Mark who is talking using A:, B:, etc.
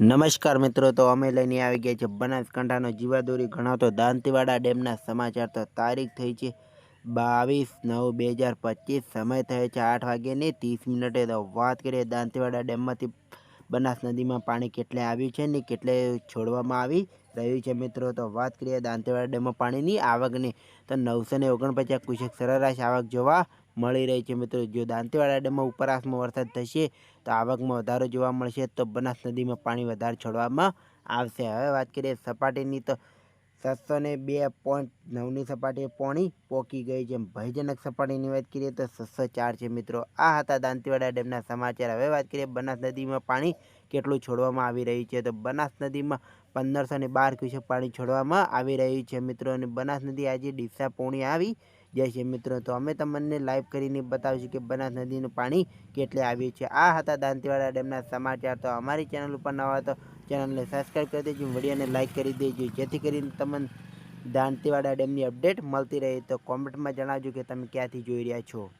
A: નમસ્કાર મિત્રો, તો અમે લઈને આવી ગયા છે બનાસકાંઠાનો જીવાદોરી ગણાવતો દાંતીવાડા ડેમના સમાચાર. તો તારીખ થઈ છે બાવીસ નવ બે હજાર પચીસ, સમય થયો છે આઠ વાગ્યાની ત્રીસ મિનિટે. તો વાત કરીએ દાંતીવાડા ડેમમાંથી બનાસ નદીમાં પાણી કેટલે આવ્યું છે ને કેટલે છોડવામાં આવી રહ્યું છે મિત્રો? તો વાત કરીએ દાંતીવાડા ડેમમાં પાણીની આવકની. તો નવસો ને ઓગણપચાસ ક્યુસેક સરેરાશ આવક જોવા મળી રહી છે મિત્રો. જો દાંતીવાડા ડેમમાં ઉપરાસમાં વરસાદ થશે, તો આવકમાં વધારો જોવા મળશે, તો બનાસ નદીમાં પાણી વધારે છોડવામાં આવશે. હવે વાત કરીએ સપાટીની, તો સાતસો ને બે પોઈન્ટ નવની સપાટીએ પોણી પોકી ગઈ છે. ભયજનક સપાટીની વાત કરીએ, તો છસો ચાર છે મિત્રો. આ હતા દાંતીવાડા ડેમના સમાચાર. હવે વાત કરીએ બનાસ નદીમાં પાણી કેટલું છોડવામાં આવી રહ્યું છે. તો બનાસ નદીમાં પંદરસો ને બાર ક્યુસેક પાણી છોડવામાં આવી રહ્યું છે મિત્રો. અને બનાસ નદી આજે ડીસા પોણી આવી જાય છે મિત્રો. તો અમે તમને લાઈવ કરીને બતાવીશું કે બનાસ નદીનું પાણી કેટલે આવ્યું છે. આ હતા દાંતીવાડા ડેમના સમાચાર. તો અમારી ચેનલ ઉપર નવા તો ચેનલને સબસ્ક્રાઈબ કરી દેજો, વિડીયોને લાઈક કરી દેજો. જેથી કરીને તમને દાંતીવાડા ડેમની અપડેટ મળતી રહે. તો કોમેન્ટમાં જણાવજો કે તમે ક્યાંથી જોઈ રહ્યા છો.